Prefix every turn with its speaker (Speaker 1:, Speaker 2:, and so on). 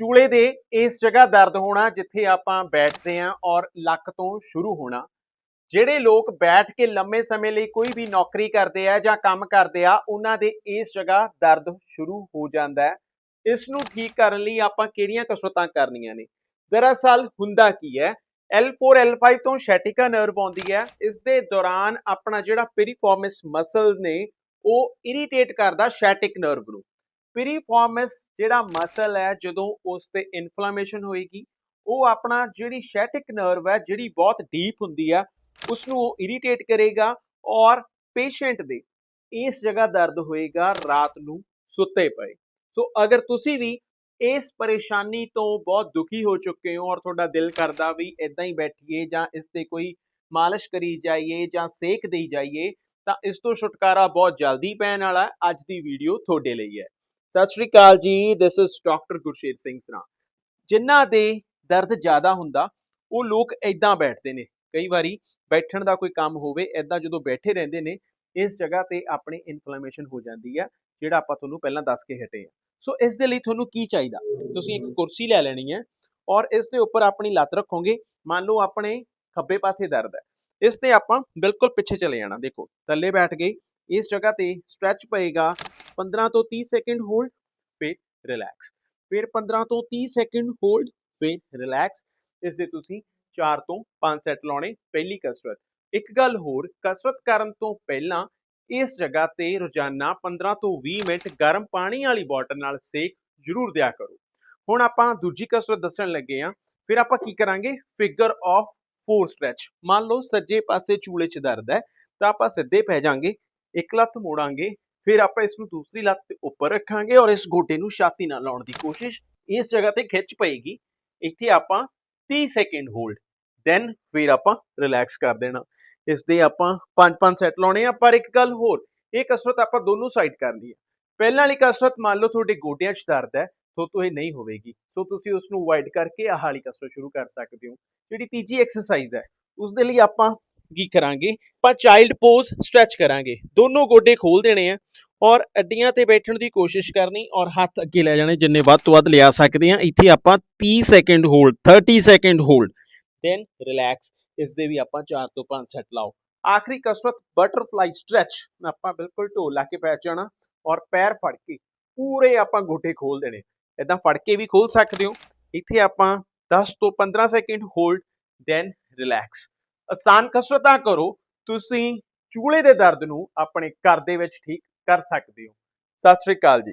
Speaker 1: ਚੂਲੇ ਦੇ ਇਸ ਜਗ੍ਹਾ ਦਰਦ ਹੋਣਾ ਜਿੱਥੇ ਆਪਾਂ ਬੈਠਦੇ ਆਂ ਔਰ ਲੱਕ ਤੋਂ ਸ਼ੁਰੂ ਹੋਣਾ। ਜਿਹੜੇ ਲੋਕ ਬੈਠ ਕੇ ਲੰਮੇ ਸਮੇਂ ਲਈ ਕੋਈ ਵੀ ਨੌਕਰੀ ਕਰਦੇ ਆ ਜਾਂ ਕੰਮ ਕਰਦੇ ਆ, ਉਹਨਾਂ ਦੇ ਇਸ ਜਗ੍ਹਾ ਦਰਦ ਸ਼ੁਰੂ ਹੋ ਜਾਂਦਾ ਹੈ। ਇਸ ਨੂੰ ਠੀਕ ਕਰਨ ਲਈ ਆਪਾਂ ਕਿਹੜੀਆਂ ਕਸਰਤਾਂ ਕਰਨੀਆਂ ਨੇ? ਦਰਅਸਲ ਹੁੰਦਾ ਕੀ ਹੈ? L4 L5 ਤੋਂ ਸ਼ੈਟਿਕਾ ਨਰਵ ਆਉਂਦੀ ਹੈ। ਇਸ ਦੇ ਦੌਰਾਨ ਆਪਣਾ ਜਿਹੜਾ ਪੀਰੀਫਾਰਮਿਸ ਮਸਲ ਨੇ, ਉਹ ਇਰੀਟੇਟ ਕਰਦਾ ਸ਼ੈਟਿਕ ਨਰਵ ਨੂੰ। ਪੀਰੀਫਾਰਮਿਸ ਜਿਹੜਾ ਮਸਲ ਹੈ, ਜਦੋਂ ਉਸ ਤੇ ਇਨਫਲੇਮੇਸ਼ਨ ਹੋਏਗੀ, ਉਹ ਆਪਣਾ ਜਿਹੜੀ ਸ਼ੈਟਿਕ ਨਰਵ ਹੈ, ਜਿਹੜੀ ਬਹੁਤ ਡੀਪ ਹੁੰਦੀ ਆ ਉਸ ਨੂੰ ਉਹ ਇਰੀਟੇਟ ਕਰੇਗਾ ਔਰ ਪੇਸ਼ੈਂਟ ਦੇ ਇਸ ਜਗ੍ਹਾ ਦਰਦ ਹੋਏਗਾ ਰਾਤ ਨੂੰ ਸੁੱਤੇ ਪਏ। ਸੋ ਅਗਰ ਤੁਸੀਂ ਵੀ ਇਸ ਪਰੇਸ਼ਾਨੀ ਤੋਂ ਬਹੁਤ ਦੁਖੀ ਹੋ ਚੁੱਕੇ ਹੋ ਔਰ ਤੁਹਾਡਾ ਦਿਲ ਕਰਦਾ ਵੀ ਇਦਾਂ ਹੀ ਬੈਠੀਏ ਜਾਂ ਇਸ ਤੇ ਕੋਈ ਮਾਲਿਸ਼ ਕਰੀ ਜਾਈਏ ਜਾਂ ਸੇਕ ਦੇਈ ਜਾਈਏ, ਤਾਂ ਇਸ ਤੋਂ ਛੁਟਕਾਰਾ ਬਹੁਤ ਜਲਦੀ ਪੈਣ ਵਾਲਾ ਅੱਜ ਦੀ ਵੀਡੀਓ ਤੁਹਾਡੇ ਲਈ ਹੈ। ਸਤਿ ਸ਼੍ਰੀ ਅਕਾਲ ਜੀ this is doctor Gursher Singh Sra. ਜਿਨ੍ਹਾਂ ਦੇ ਦਰਦ ਜ਼ਿਆਦਾ ਹੁੰਦਾ, ਉਹ ਲੋਕ ਇਦਾਂ ਬੈਠਦੇ ਨੇ। ਕਈ ਵਾਰੀ ਬੈਠਣ ਦਾ ਕੋਈ ਕੰਮ ਹੋਵੇ ਇਦਾਂ ਜਦੋਂ ਬੈਠੇ ਰਹਿੰਦੇ ਨੇ, ਇਸ ਜਗ੍ਹਾ ਤੇ ਆਪਣੀ ਇਨਫਲੇਮੇਸ਼ਨ ਹੋ ਜਾਂਦੀ ਹੈ, ਜਿਹੜਾ ਆਪਾਂ ਤੁਹਾਨੂੰ ਪਹਿਲਾਂ ਦੱਸ ਕੇ ਹਟੇ ਆ ਸੋ ਇਸ ਦੇ ਲਈ ਤੁਹਾਨੂੰ ਕੀ ਚਾਹੀਦਾ? ਤੁਸੀਂ ਇੱਕ ਕੁਰਸੀ ਲੈ ਲੈਣੀ ਹੈ ਔਰ ਇਸ ਦੇ ਉੱਪਰ ਆਪਣੀ ਲੱਤ ਰੱਖੋਗੇ। ਮੰਨ ਲਓ ਆਪਣੇ ਖੱਬੇ ਪਾਸੇ ਦਰਦ ਹੈ। ਇਸ ਤੇ ਆਪਾਂ ਬਿਲਕੁਲ ਪਿੱਛੇ ਚਲੇ ਜਾਣਾ। ਦੇਖੋ, ਥੱਲੇ ਬੈਠ ਗਏ ਇਸ ਜਗ੍ਹਾ ਤੇ ਸਟ੍ਰੈਚ ਪਏਗਾ। 15 ਤੋਂ 30 ਸੈਕਿੰਡ ਹੋਲਡ ਫਿਰ ਰਿਲੈਕਸ ਫਿਰ 15 ਤੋਂ 30 ਸੈਕਿੰਡ ਹੋਲਡ ਫਿਰ ਰਿਲੈਕਸ ਇਸ ਦੇ ਤੁਸੀਂ 4 ਤੋਂ 5 ਸੈਟ ਲਾਉਣੇ ਪਹਿਲੀ ਕਸਰਤ। ਇੱਕ ਗੱਲ ਹੋਰ, ਕਸਰਤ ਕਰਨ ਤੋਂ ਪਹਿਲਾਂ ਇਸ ਜਗ੍ਹਾ ਤੇ ਰੋਜ਼ਾਨਾ 15 ਤੋਂ 20 ਮਿੰਟ ਗਰਮ ਪਾਣੀ ਵਾਲੀ ਬੋਟਲ ਨਾਲ ਸੇਕ ਜ਼ਰੂਰ ਦਿਆ ਕਰੋ। ਹੁਣ ਆਪਾਂ ਦੂਜੀ ਕਸਰਤ ਦੱਸਣ ਲੱਗੇ ਆ ਫਿਰ ਆਪਾਂ ਕੀ ਕਰਾਂਗੇ? ਫਿਗਰ ਆਫ ਫੋਰ ਸਟ੍ਰੈਚ ਮੰਨ ਲਓ ਸੱਜੇ ਪਾਸੇ ਚੂਲੇ 'ਚ ਦਰਦ ਹੈ, ਤਾਂ ਆਪਾਂ ਸਿੱਧੇ ਪੈ ਜਾਾਂਗੇ, ਇੱਕ ਲੱਤ ਮੋੜਾਂਗੇ ਫਿਰ ਆਪਾਂ ਇਸ ਨੂੰ ਦੂਸਰੀ ਲੱਤ ਤੇ ਉੱਪਰ ਰੱਖਾਂਗੇ ਔਰ ਇਸ ਗੋਡੇ ਨੂੰ ਛਾਤੀ ਨਾਲ ਲਾਉਣ ਦੀ ਕੋਸ਼ਿਸ਼ ਇਸ ਜਗ੍ਹਾ ਤੇ ਖਿੱਚ ਪਏਗੀ। ਇੱਥੇ ਆਪਾਂ 30 ਸੈਕਿੰਡ ਹੋਲਡ, ਦੈਨ ਫਿਰ ਆਪਾਂ ਰਿਲੈਕਸ ਕਰ ਦੇਣਾ। ਇਸ ਦੇ ਆਪਾਂ 5-5 ਸੈਟ ਲਾਉਣੇ ਆ, ਪਰ ਇੱਕ ਗੱਲ ਹੋਰ, ਇਹ ਕਸਰਤ ਆਪਾਂ ਦੋਨੋਂ ਸਾਈਡ ਕਰਨੀ ਹੈ ਪਹਿਲਾਂ ਵਾਲੀ ਕਸਰਤ ਮੰਨ ਲਓ ਤੁਹਾਡੇ ਗੋਡਿਆਂ 'ਚ ਦਰਦ ਹੈ, ਸੋ ਤੋਂ ਇਹ ਨਹੀਂ ਹੋਵੇਗੀ। ਸੋ ਤੁਸੀਂ ਉਸ ਨੂੰ ਅਵਾਇਡ ਕਰਕੇ ਆਹ ਵਾਲੀ ਕਸਰਤ ਸ਼ੁਰੂ ਕਰ ਸਕਦੇ ਹੋ, ਜਿਹੜੀ ਤੀਜੀ ਐਕਸਰਸਾਈਜ਼ ਹੈ ਉਸ ਦੇ ਲਈ ਆਪਾਂ ਕੀ ਕਰਾਂਗੇ? ਪਰ ਚਾਈਲਡ ਪੋਜ਼ ਸਟ੍ਰੈਚ ਕਰਾਂਗੇ। ਦੋਨੋਂ ਗੋਡੇ ਖੋਲ ਦੇਣੇ ਆ ਔਰ ਅੱਡੀਆਂ ਤੇ ਬੈਠਣ ਦੀ ਕੋਸ਼ਿਸ਼ ਕਰਨੀ ਔਰ ਹੱਥ ਅੱਗੇ ਲੈ ਜਾਣੇ ਜਿੰਨੇ ਵੱਧ ਤੋਂ ਵੱਧ ਲਿਆ ਸਕਦੇ ਆ। ਇੱਥੇ ਆਪਾਂ 30 second hold 30 second hold then relax ਇਸ ਦੇ ਵੀ ਆਪਾਂ 4 ਤੋਂ 5 ਸੈਟ ਲਾਓ। ਆਖਰੀ ਕਸਰਤ ਬਟਰਫਲਾਈ ਸਟ੍ਰੈਚ ਆਪਾਂ ਬਿਲਕੁਲ ਢੋਲ ਲਾ ਕੇ ਬੈਠ ਜਾਣਾ ਔਰ ਪੈਰ ਫੜ ਕੇ ਪੂਰੇ ਆਪਾਂ ਗੋਡੇ ਖੋਲ ਦੇਣੇ। ਇਦਾਂ ਫੜ ਕੇ ਵੀ ਖੋਲ ਸਕਦੇ ਹੋ। ਇੱਥੇ ਆਪਾਂ 10 ਤੋਂ 15 ਸੈਕਿੰਡ ਹੋਲਡ ਦੈਨ ਰਿਲੈਕਸ ਆਸਾਨ ਕਸਰਤਾਂ ਕਰੋ, ਤੁਸੀਂ ਚੂਲੇ ਦੇ ਦਰਦ ਨੂੰ ਆਪਣੇ ਘਰ ਦੇ ਵਿੱਚ ਠੀਕ ਕਰ ਸਕਦੇ ਹੋ। ਸਤਿ ਸ਼੍ਰੀ ਅਕਾਲ ਜੀ।